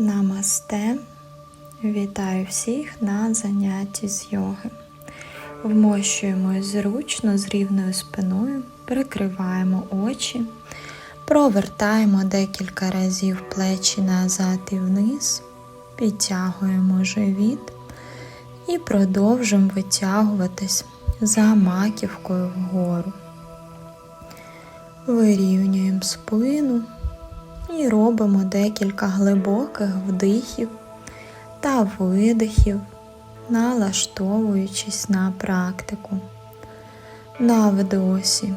Намасте. Вітаю всіх на занятті з йоги. Вмощуємо зручно з рівною спиною, прикриваємо очі, провертаємо декілька разів плечі назад і вниз, підтягуємо живіт і продовжуємо витягуватись за маківкою вгору. Вирівнюємо спину і робимо декілька глибоких вдихів та видихів, налаштовуючись на практику. На вдосі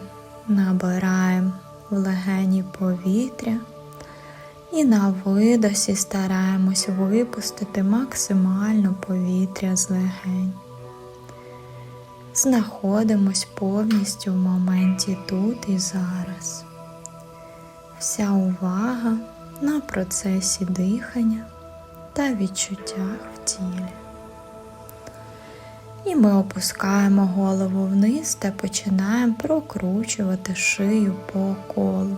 набираємо в легені повітря і на видосі стараємось випустити максимально повітря з легень. Знаходимось повністю в моменті тут і зараз. Вся увага на процесі дихання та відчуттях в тілі. І ми опускаємо голову вниз та починаємо прокручувати шию по колу.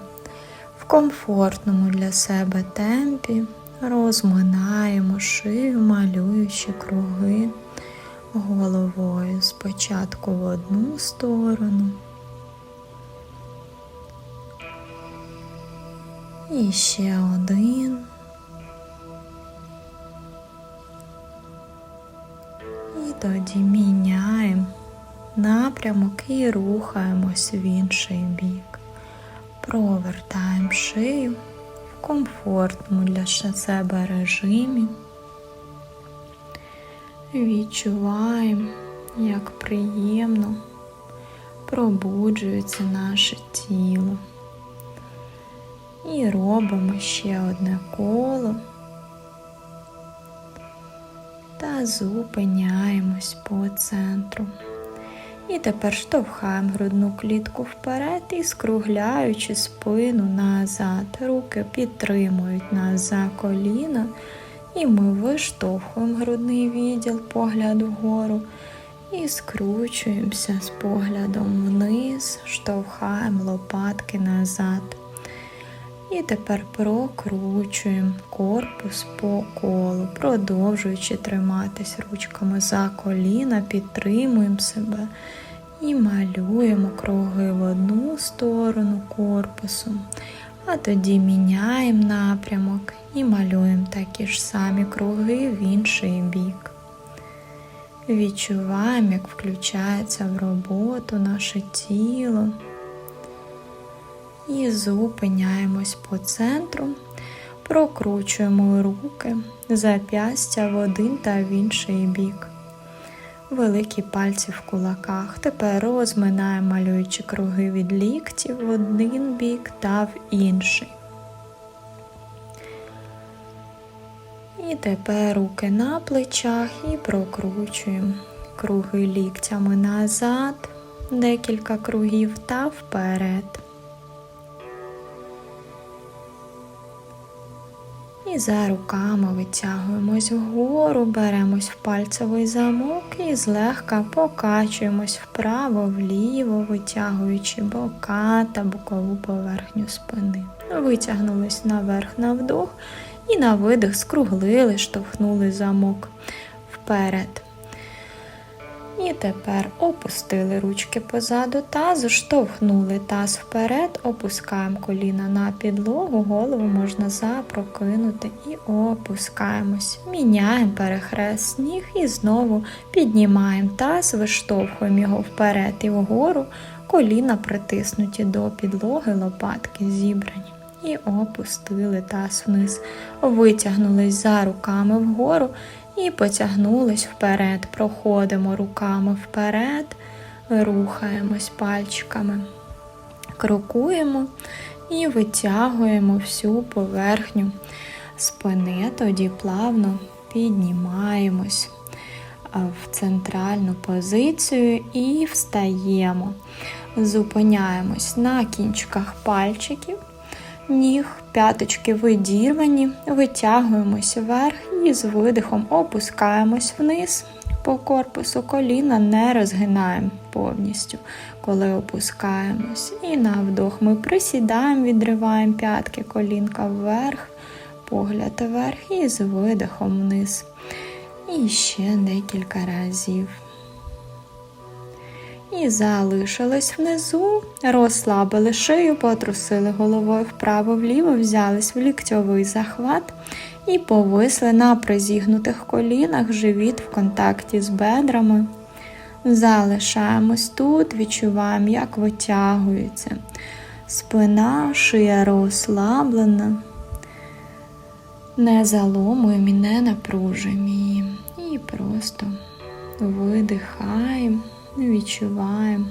В комфортному для себе темпі розминаємо шию, малюючи круги головою спочатку в одну сторону. І ще один. І тоді міняємо напрямок і рухаємось в інший бік. Провертаємо шию в комфортному для себе режимі. Відчуваємо, як приємно пробуджується наше тіло. І робимо ще одне коло та зупиняємось по центру. І тепер штовхаємо грудну клітку вперед і скругляючи спину назад. Руки підтримують нас за коліна. І ми виштовхуємо грудний відділ, погляд вгору. І скручуємося з поглядом вниз, штовхаємо лопатки назад. І тепер прокручуємо корпус по колу, продовжуючи триматись ручками за коліна, підтримуємо себе і малюємо круги в одну сторону корпусу, а тоді міняємо напрямок і малюємо такі ж самі круги в інший бік. Відчуваємо, як включається в роботу наше тіло. І зупиняємось по центру, прокручуємо руки, зап'ястя в один та в інший бік. Великі пальці в кулаках. Тепер розминаємо, малюючи круги від ліктів в один бік та в інший. І тепер руки на плечах і прокручуємо круги ліктями назад, декілька кругів та вперед. І за руками витягуємось вгору, беремось в пальцевий замок і злегка покачуємось вправо-вліво, витягуючи бока та бокову поверхню спини. Витягнулись наверх на вдох і на видих скруглили, штовхнули замок вперед. І тепер опустили ручки позаду тазу, штовхнули таз вперед, опускаємо коліна на підлогу, голову можна запрокинути і опускаємось. Міняємо перехрест ніг і знову піднімаємо таз, виштовхуємо його вперед і вгору, коліна притиснуті до підлоги, лопатки зібрані. І опустили таз вниз, витягнулись за руками вгору. І потягнулись вперед, проходимо руками вперед, рухаємось пальчиками, крокуємо і витягуємо всю поверхню спини, тоді плавно піднімаємось в центральну позицію і встаємо. Зупиняємось на кінчиках пальчиків ніг, п'яточки видірвані, витягуємось вверх і з видихом опускаємось вниз. По корпусу коліна не розгинаємо повністю, коли опускаємось. І на вдох ми присідаємо, відриваємо п'ятки, колінка вверх, погляд вверх і з видихом вниз. І ще декілька разів. І залишились внизу, розслабили шию, потрусили головою вправо-вліво, взялись в ліктьовий захват і повисли на призігнутих колінах, живіт в контакті з бедрами. Залишаємось тут, відчуваємо, як витягується. Спина, шия розслаблена. Не заломуємо і не напружуємо її. І просто видихаємо, відчуваємо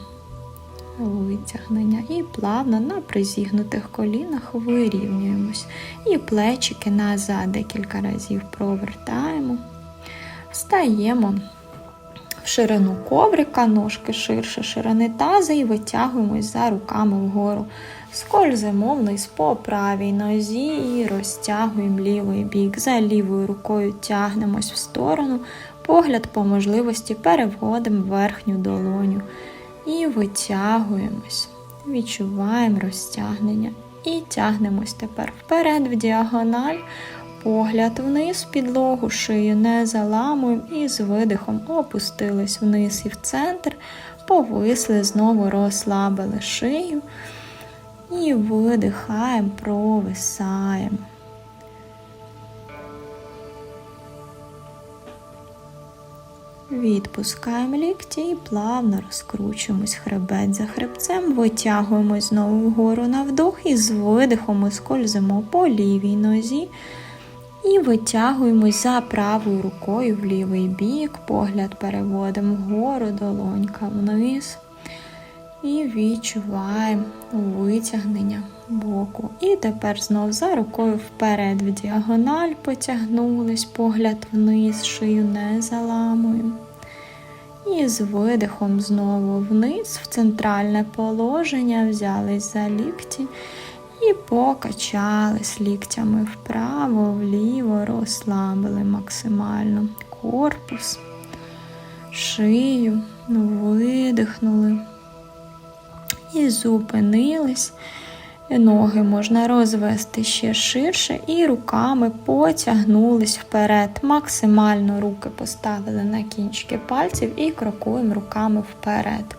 витягнення. І плавно на призігнутих колінах вирівнюємось. І плечики назад декілька разів провертаємо. Встаємо в ширину коврика, ножки ширше ширини таза і витягуємось за руками вгору. Скользимо вниз по правій нозі і розтягуємо лівий бік. За лівою рукою тягнемось в сторону, погляд по можливості переводимо верхню долоню і витягуємось. Відчуваємо розтягнення. І тягнемось тепер вперед в діагональ. Погляд вниз, підлогу, шию не заламуємо і з видихом опустились вниз і в центр, повисли, знову розслабили шию. І видихаємо, провисаємо. Відпускаємо лікті і плавно розкручуємось хребет за хребцем, витягуємось знову вгору на вдох і з видихом скользимо по лівій нозі. І витягуємось за правою рукою в лівий бік, погляд переводимо вгору, долонька вниз. І відчуваємо витягнення боку. І тепер знов за рукою вперед в діагональ потягнулись, погляд вниз, шию не заламуємо. І з видихом знову вниз, в центральне положення, взялись за лікті і покачались ліктями вправо, вліво, розслабили максимально корпус, шию, видихнули і зупинились. Ноги можна розвести ще ширше і руками потягнулись вперед. Максимально руки поставили на кінчики пальців і крокуємо руками вперед.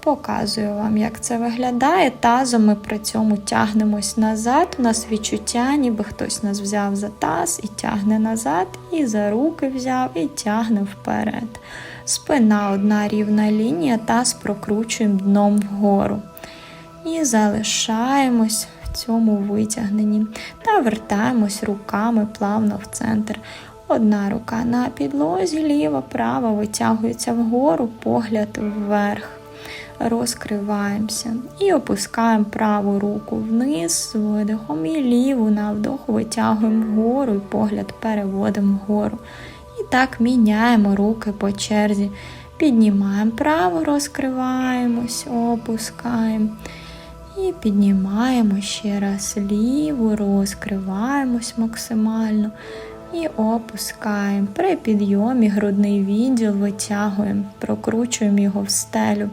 Показую вам, як це виглядає. Тазом ми при цьому тягнемось назад. У нас відчуття, ніби хтось нас взяв за таз і тягне назад, і за руки взяв, і тягне вперед. Спина одна рівна лінія, таз прокручуємо дном вгору. І залишаємось в цьому витягненні та вертаємось руками плавно в центр. Одна рука на підлозі, ліва, права витягується вгору, погляд вверх. Розкриваємося і опускаємо праву руку вниз з видихом і ліву на вдох витягуємо вгору і погляд переводимо вгору. Так міняємо руки по черзі. Піднімаємо право, розкриваємось, опускаємо. І піднімаємо ще раз ліву, розкриваємось максимально. І опускаємо. При підйомі грудний відділ витягуємо, прокручуємо його в стелю.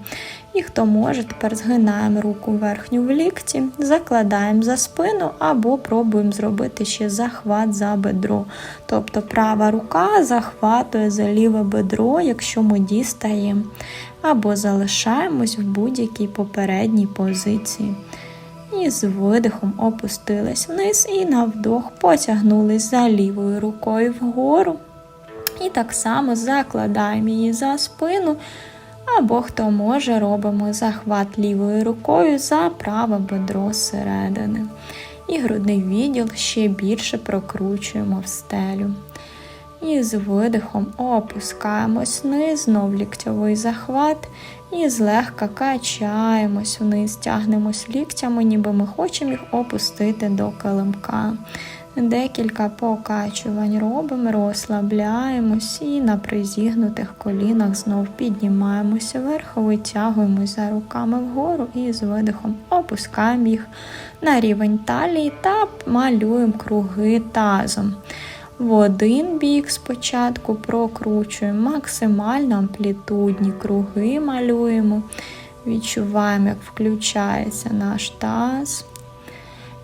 І хто може, тепер згинаємо руку верхню в лікті, закладаємо за спину або пробуємо зробити ще захват за бедро. Тобто права рука захватує за ліве бедро, якщо ми дістаємо, або залишаємось в будь-якій попередній позиції. І з видихом опустились вниз і на вдох потягнулись за лівою рукою вгору. І так само закладаємо її за спину. Або хто може, робимо захват лівою рукою за праве бедро зсередини. І грудний відділ ще більше прокручуємо в стелю. І з видихом опускаємось вниз, знов ліктьовий захват. І злегка качаємось вниз, тягнемось ліктями, ніби ми хочемо їх опустити до килимка. Декілька покачувань робимо, розслабляємось і на призігнутих колінах знов піднімаємося вверх, витягуємось за руками вгору і з видихом опускаємо їх на рівень талії та малюємо круги тазом. В один бік спочатку прокручуємо максимально амплітудні круги малюємо. Відчуваємо, як включається наш таз.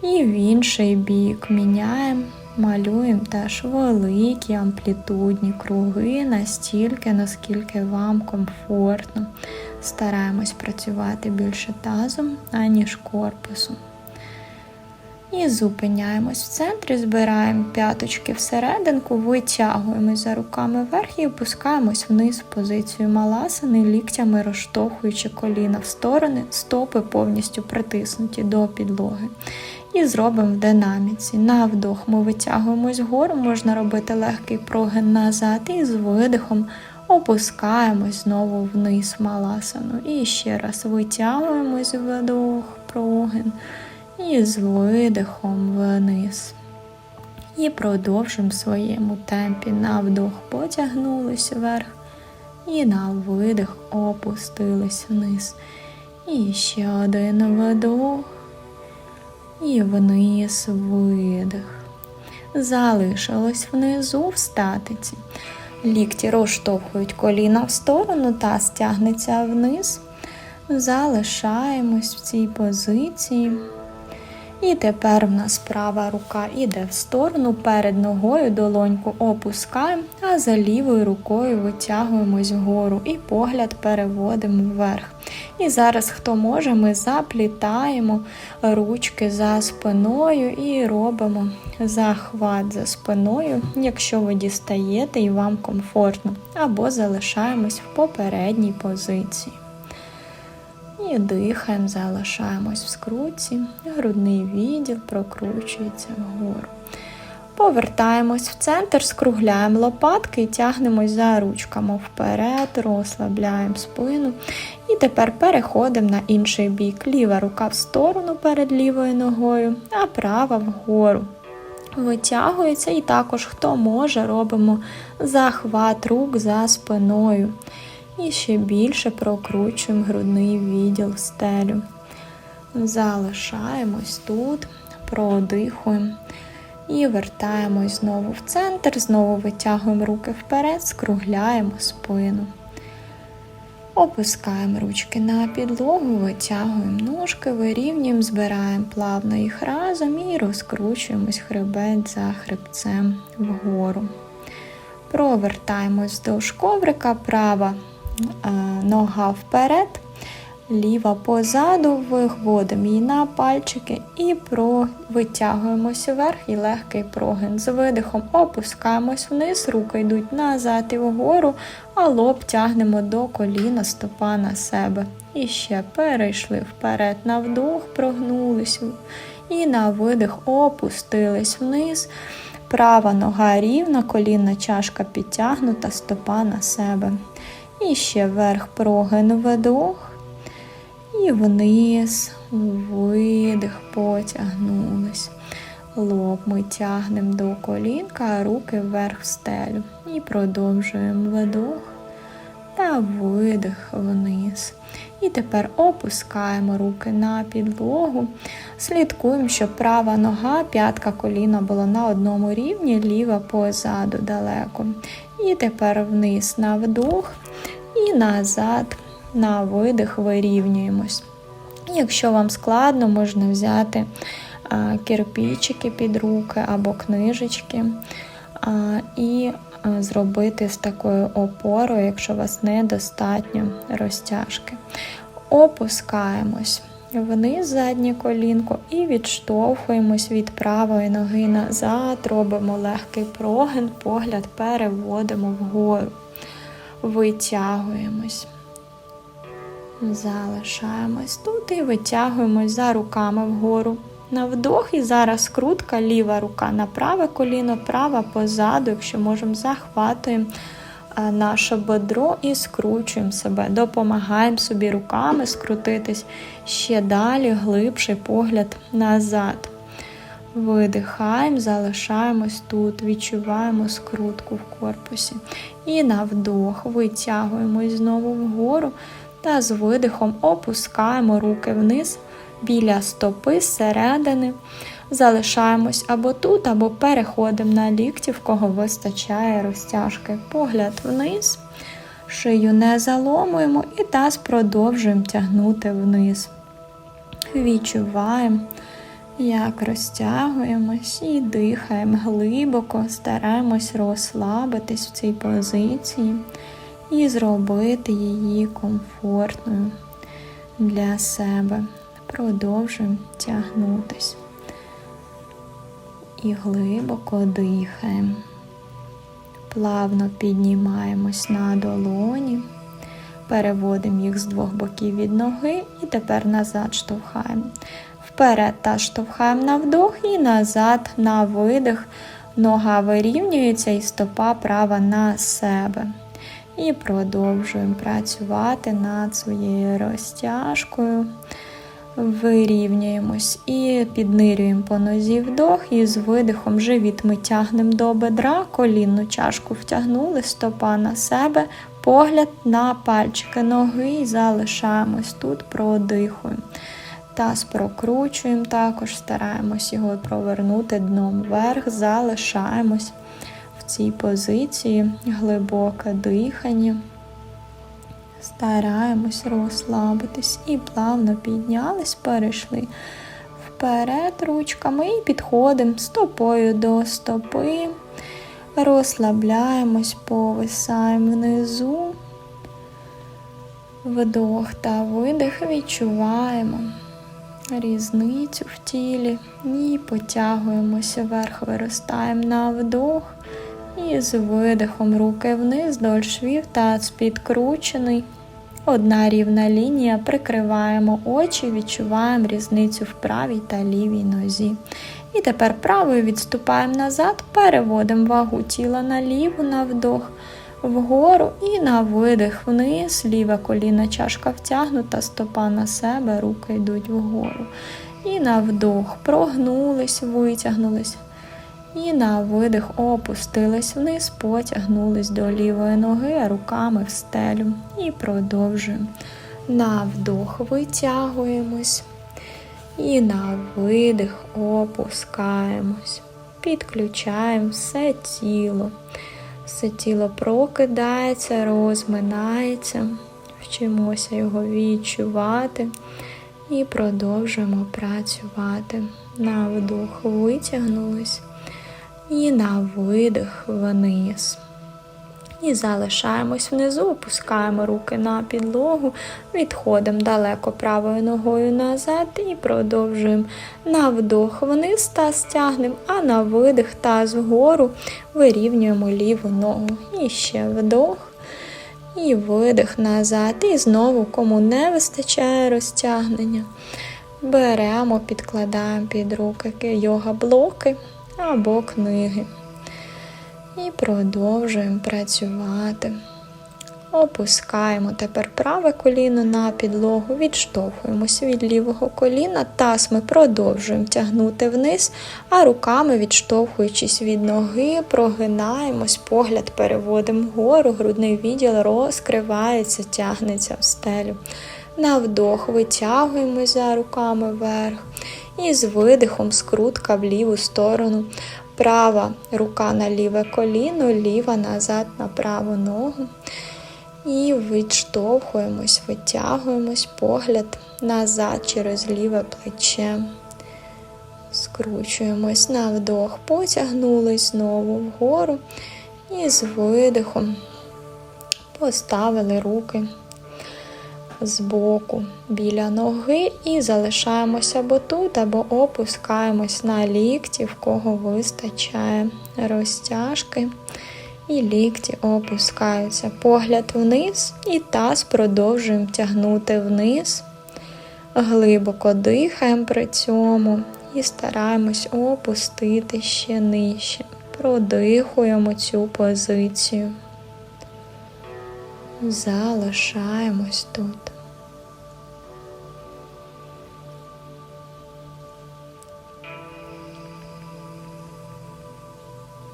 І в інший бік міняємо Малюємо теж великі амплітудні круги настільки, наскільки вам комфортно. Стараємось працювати більше тазом, аніж корпусом. І зупиняємось в центрі, збираємо п'яточки всерединку, витягуємось за руками вверх і опускаємось вниз в позицію маласани, ліктями розштовхуючи коліна в сторони, стопи повністю притиснуті до підлоги. І зробимо в динаміці. На вдох ми витягуємось вгору, можна робити легкий прогин назад і з видихом опускаємось знову вниз маласану. І ще раз витягуємось вдох, прогин. І з видихом вниз. І продовжуємо в своєму темпі. На вдох потягнулись вверх. І на видих опустились вниз. І ще один вдох. І вниз видих. Залишилось внизу в статиці. Лікті розштовхують коліна в сторону та стягнеться вниз. Залишаємось в цій позиції. І тепер в нас права рука йде в сторону, перед ногою долоньку опускаємо, а за лівою рукою витягуємось вгору і погляд переводимо вверх. І зараз, хто може, ми заплітаємо ручки за спиною і робимо захват за спиною, якщо ви дістаєте і вам комфортно, або залишаємось в попередній позиції. І дихаємо, залишаємось в скруті, грудний відділ прокручується вгору. Повертаємось в центр, скругляємо лопатки і тягнемось за ручками вперед, розслабляємо спину. І тепер переходимо на інший бік. Ліва рука в сторону перед лівою ногою, а права вгору. Витягується, і також, хто може, робимо захват рук за спиною. І ще більше прокручуємо грудний відділ в стелю. Залишаємось тут, продихуємо і вертаємось знову в центр, знову витягуємо руки вперед, скругляємо спину. Опускаємо ручки на підлогу, витягуємо ножки, вирівнюємо, збираємо плавно їх разом і розкручуємось хребет за хребцем вгору. Провертаємось вздовж коврика, права нога вперед, ліва позаду, виводимо її на пальчики і витягуємося вверх і легкий прогин. З видихом опускаємось вниз, руки йдуть назад і вгору, а лоб тягнемо до коліна, стопа на себе. І ще перейшли вперед на вдох, прогнулись і на видих опустились вниз. Права нога рівна, колінна чашка підтягнута, стопа на себе. І ще вверх прогин вдох. І вниз, видих, потягнулись. Лоб ми тягнемо до колінка, руки вверх в стелю. І продовжуємо вдох та видих вниз. І тепер опускаємо руки на підлогу. Слідкуємо, щоб права нога, п'ятка коліна була на одному рівні, ліва позаду далеко. І тепер вниз на вдох і назад на видих вирівнюємось. Якщо вам складно, можна взяти а, кирпичики під руки або книжечки і зробити з такою опорою, якщо у вас недостатньо розтяжки. Опускаємось вниз заднє колінко і відштовхуємось від правої ноги назад, робимо легкий прогин, погляд переводимо вгору, витягуємось. Залишаємось тут і витягуємось за руками вгору. На вдох і зараз скрутка, ліва рука на праве коліно, права позаду, якщо можемо, захватуємо наше бедро і скручуємо себе. Допомагаємо собі руками скрутитись ще далі, глибший погляд назад. Видихаємо, залишаємось тут, відчуваємо скрутку в корпусі. І на вдох витягуємось знову вгору та з видихом опускаємо руки вниз біля стопи зсередини. Залишаємось або тут, або переходимо на лікті, в кого вистачає розтяжки. Погляд вниз, шию не заломуємо і таз продовжуємо тягнути вниз. Відчуваємо Як розтягуємось і дихаємо глибоко, стараємось розслабитись в цій позиції і зробити її комфортною для себе. Продовжуємо тягнутись. І глибоко дихаємо. Плавно піднімаємось на долоні, переводимо їх з двох боків від ноги і тепер назад штовхаємо. Вперед та штовхаємо на вдох і назад на видих. Нога вирівнюється і стопа права на себе. І продовжуємо працювати над своєю розтяжкою. Вирівнюємось і піднирюємо по нозі вдох, і з видихом живіт ми тягнемо до бедра, колінну чашку втягнули, стопа на себе, погляд на пальчики ноги і залишаємось тут, продихуємо. Таз прокручуємо, також стараємось його провернути дном вверх, залишаємось в цій позиції, глибоке дихання. Стараємось розслабитись і плавно піднялись, перейшли вперед ручками і підходимо стопою до стопи, розслабляємось, повисаємо внизу, вдох та видих, відчуваємо різницю в тілі і потягуємося вверх, виростаємо на вдох. І з видихом руки вниз до швів, таз підкручений. Одна рівна лінія, прикриваємо очі, відчуваємо різницю в правій та лівій нозі. І тепер правою відступаємо назад, переводимо вагу тіла на ліву на вдох, вгору і на видих вниз, ліве коліна чашка втягнута, стопа на себе, руки йдуть вгору. І на вдох прогнулись, витягнулись. І на видих опустились вниз, потягнулись до лівої ноги, руками в стелю. І продовжуємо. На вдох витягуємось. І на видих опускаємось. Підключаємо все тіло. Все тіло прокидається, розминається. Вчимося його відчувати. І продовжуємо працювати. На вдох витягнулись. І на видих вниз. І залишаємось внизу, опускаємо руки на підлогу, відходимо далеко правою ногою назад і продовжуємо на вдох вниз та стягнемо, а на видих та згору вирівнюємо ліву ногу. І ще вдох. І видих назад. І знову, кому не вистачає розтягнення, беремо, підкладаємо під руки йога-блоки або книги. І продовжуємо працювати. Опускаємо тепер праве коліно на підлогу, відштовхуємося від лівого коліна, таз ми продовжуємо тягнути вниз, а руками, відштовхуючись від ноги, прогинаємось, погляд переводимо вгору, грудний відділ розкривається, тягнеться в стелю. На вдох витягуємось за руками вверх. І з видихом скрутка в ліву сторону. Права рука на ліве коліно, ліва назад на праву ногу. І відштовхуємось, витягуємось погляд назад через ліве плече. Скручуємось на вдох, потягнулись знову вгору. І з видихом поставили руки збоку біля ноги і залишаємося або тут, або опускаємось на лікті, в кого вистачає розтяжки. І лікті опускаються. Погляд вниз, і таз продовжуємо тягнути вниз. Глибоко дихаємо при цьому і стараємось опустити ще нижче. Продихуємо цю позицію залишаємось тут.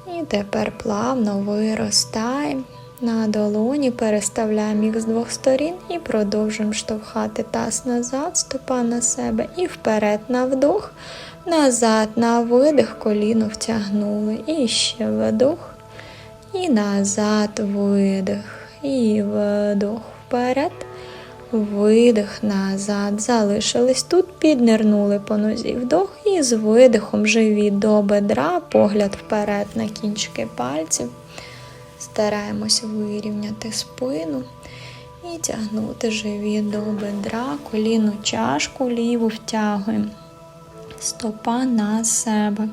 І тепер плавно виростаємо на долоні, переставляємо їх з двох сторін і продовжуємо штовхати таз назад, стопа на себе і вперед на вдох, назад на видих, коліно втягнули. І ще вдох, і назад видих. І вдох вперед, Видих назад. Залишились тут, піднирнули по нозі вдох і з видихом живіт до бедра, погляд вперед на кінчики пальців. Стараємось вирівняти спину і тягнути живіт до бедра, коліно чашку ліву втягуємо. Стопа на себе.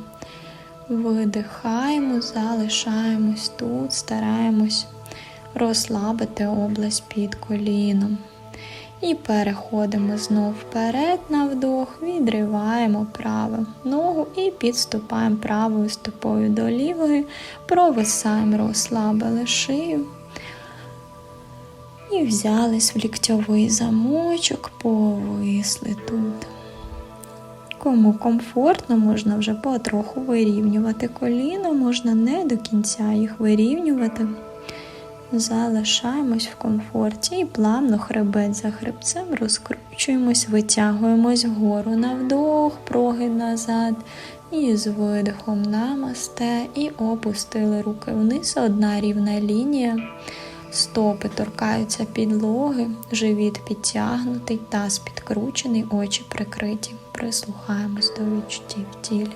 Видихаємо, залишаємось тут, стараємось розслабити область під коліном. І переходимо знов вперед на вдох, відриваємо праву ногу і підступаємо правою стопою до лівої, провисаємо, розслабили шию. І взялись в ліктьовий замочок, повисли тут. Кому комфортно, можна вже потроху вирівнювати коліно, можна не до кінця їх вирівнювати. Залишаємось в комфорті і плавно хребет за хребцем розкручуємось, витягуємось вгору на вдох, прогин назад. І з видихом намасте, і опустили руки вниз, одна рівна лінія. Стопи торкаються підлоги, живіт підтягнутий, таз підкручений, очі прикриті. Прислухаємось до відчуттів тілі.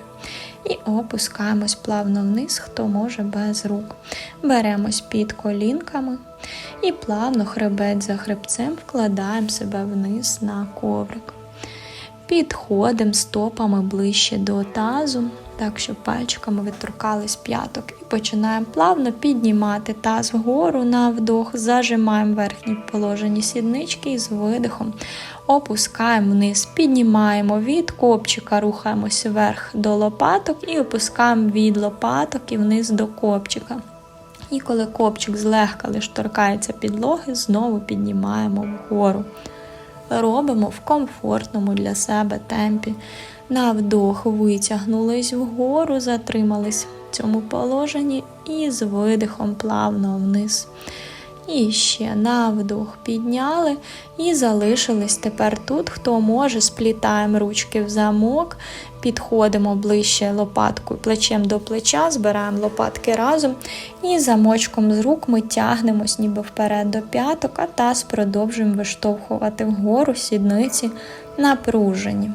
І опускаємось плавно вниз, хто може без рук. Беремось під колінками і плавно хребет за хребцем вкладаємо себе вниз на коврик. Підходимо стопами ближче до тазу, так щоб пальчиками відторкались п'яток. І починаємо плавно піднімати таз вгору на вдох, зажимаємо верхні положені сіднички і з видихом опускаємо вниз, піднімаємо від копчика, рухаємося вверх до лопаток і опускаємо від лопаток і вниз до копчика. І коли копчик злегка лиш торкається підлоги, знову піднімаємо вгору. Робимо в комфортному для себе темпі. На вдох витягнулись вгору, затримались в цьому положенні і з видихом плавно вниз. І ще на вдох підняли і залишились тепер тут. Хто може, сплітаємо ручки в замок, підходимо ближче лопаткою плечем до плеча, збираємо лопатки разом і замочком з рук ми тягнемось ніби вперед до п'яток, а таз продовжуємо виштовхувати вгору сідниці напружені.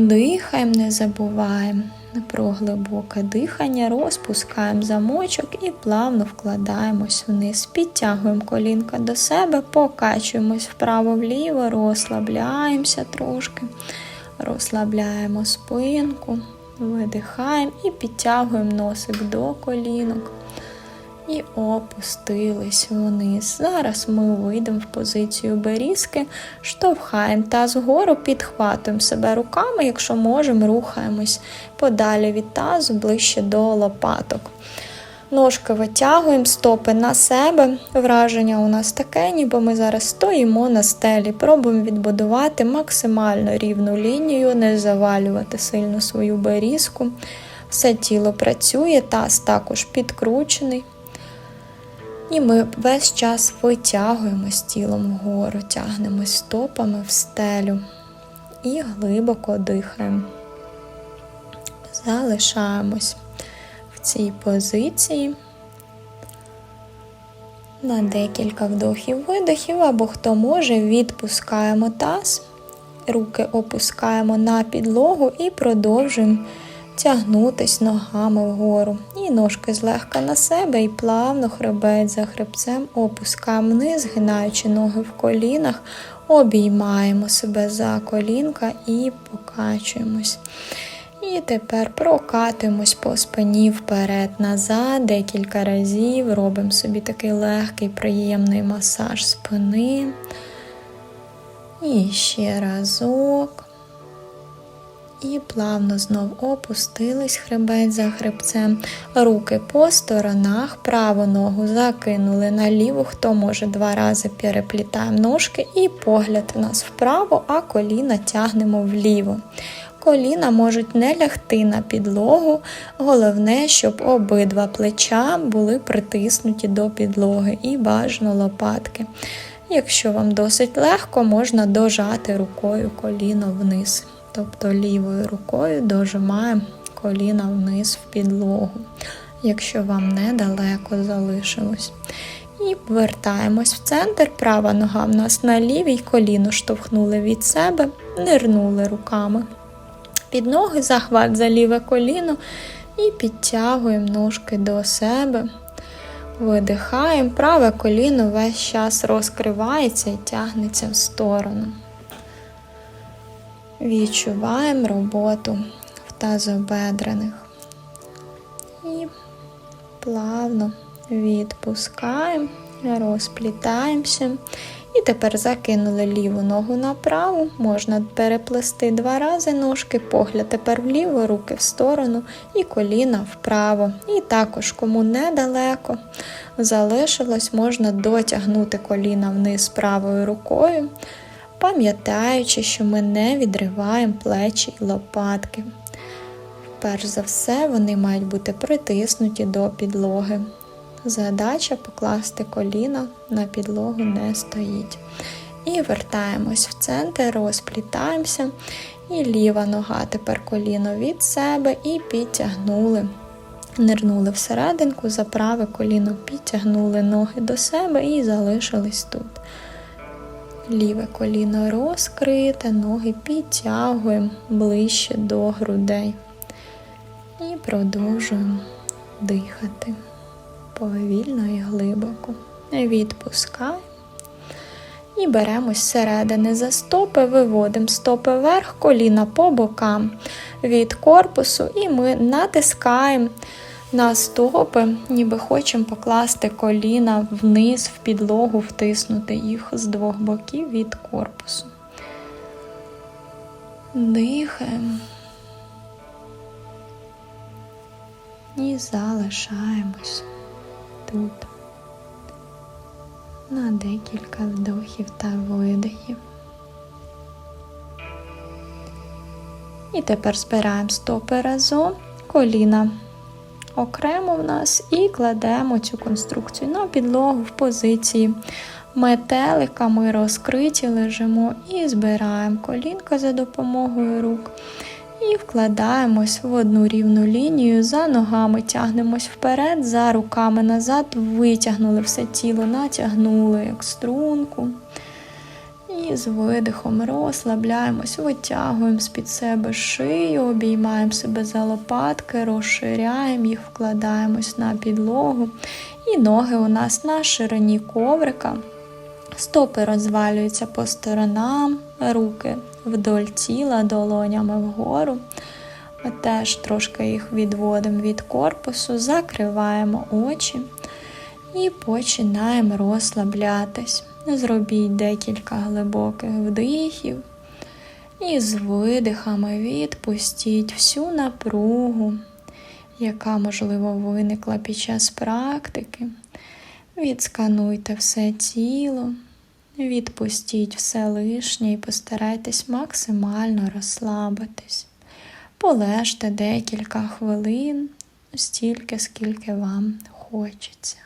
Дихаємо, не забуваємо про глибоке дихання, розпускаємо замочок і плавно вкладаємось вниз. Підтягуємо колінка до себе, покачуємось вправо-вліво, розслабляємося трошки, розслабляємо спинку, видихаємо і підтягуємо носик до колінок. І опустились вниз. Зараз ми вийдемо в позицію берізки, штовхаємо таз вгору, підхватуємо себе руками, якщо можемо, рухаємось подалі від тазу, ближче до лопаток. Ножки витягуємо, стопи на себе. Враження у нас таке, ніби ми зараз стоїмо на стелі. Пробуємо відбудувати максимально рівну лінію, не завалювати сильно свою берізку. Все тіло працює, таз також підкручений. І ми весь час витягуємось тілом вгору, тягнемось стопами в стелю і глибоко дихаємо. Залишаємось в цій позиції на декілька вдохів-видохів, або хто може, відпускаємо таз, руки опускаємо на підлогу і продовжуємо тягнутись ногами вгору. І ножки злегка на себе і плавно хребет за хребцем опускаємо вниз, згинаючи ноги в колінах, обіймаємо себе за колінка і покачуємось. І тепер прокатуємось по спині вперед-назад, декілька разів. Робимо собі такий легкий, приємний масаж спини. І ще разок. І плавно знов опустились хребет за хребцем, руки по сторонах, праву ногу закинули на ліву, хто може два рази переплітаємо ножки і погляд у нас вправо, а коліна тягнемо вліво. Коліна можуть не лягти на підлогу, головне, щоб обидва плеча були притиснуті до підлоги і бажано лопатки. Якщо вам досить легко, можна дожати рукою коліно вниз. Тобто лівою рукою дожимаємо коліна вниз в підлогу, якщо вам недалеко залишилось. І вертаємось в центр. Права нога в нас на лівій, коліно штовхнули від себе, нирнули руками. Під ноги захват за ліве коліно і підтягуємо ножки до себе. Видихаємо, праве коліно весь час розкривається і тягнеться в сторону. Відчуваємо роботу в тазобедрених. І плавно відпускаємо, розплітаємося. І тепер закинули ліву ногу на праву, можна переплести два рази ножки, погляд тепер вліво, руки в сторону і коліна вправо. І також, кому недалеко залишилось, можна дотягнути коліна вниз правою рукою, пам'ятаючи, що ми не відриваємо плечі і лопатки. Перш за все, вони мають бути притиснуті до підлоги. Задача покласти коліна на підлогу не стоїть. І вертаємось в центр, розплітаємося. І ліва нога, тепер коліно від себе і підтягнули. Нирнули всерединку, за праве коліно підтягнули ноги до себе і залишились тут. Ліве коліно розкрите, ноги підтягуємо ближче до грудей. І продовжуємо дихати повільно і глибоко. Відпускаємо. І беремось зсередини за стопи, виводимо стопи вверх, коліна по бокам від корпусу, і ми натискаємо на стопи, ніби хочемо покласти коліна вниз, в підлогу, втиснути їх з двох боків від корпусу. Дихаємо. І залишаємось тут на декілька вдохів та видихів. І тепер збираємо стопи разом, коліна окремо в нас і кладемо цю конструкцію на підлогу в позиції метелика. Ми розкриті лежимо і збираємо колінка за допомогою рук. І вкладаємось в одну рівну лінію, за ногами тягнемось вперед, за руками назад, витягнули все тіло, натягнули як струнку. І з видихом розслабляємось, витягуємо з-під себе шию, обіймаємо себе за лопатки, розширяємо їх, вкладаємось на підлогу. І ноги у нас на ширині коврика. Стопи розвалюються по сторонам, руки вдоль тіла, долонями вгору. Теж трошки їх відводимо від корпусу, закриваємо очі і починаємо розслаблятись. Зробіть декілька глибоких вдихів. І з видихами відпустіть всю напругу, яка, можливо, виникла під час практики. Відскануйте все тіло, відпустіть все лишнє і постарайтесь максимально розслабитись. Полежте декілька хвилин, стільки, скільки вам хочеться.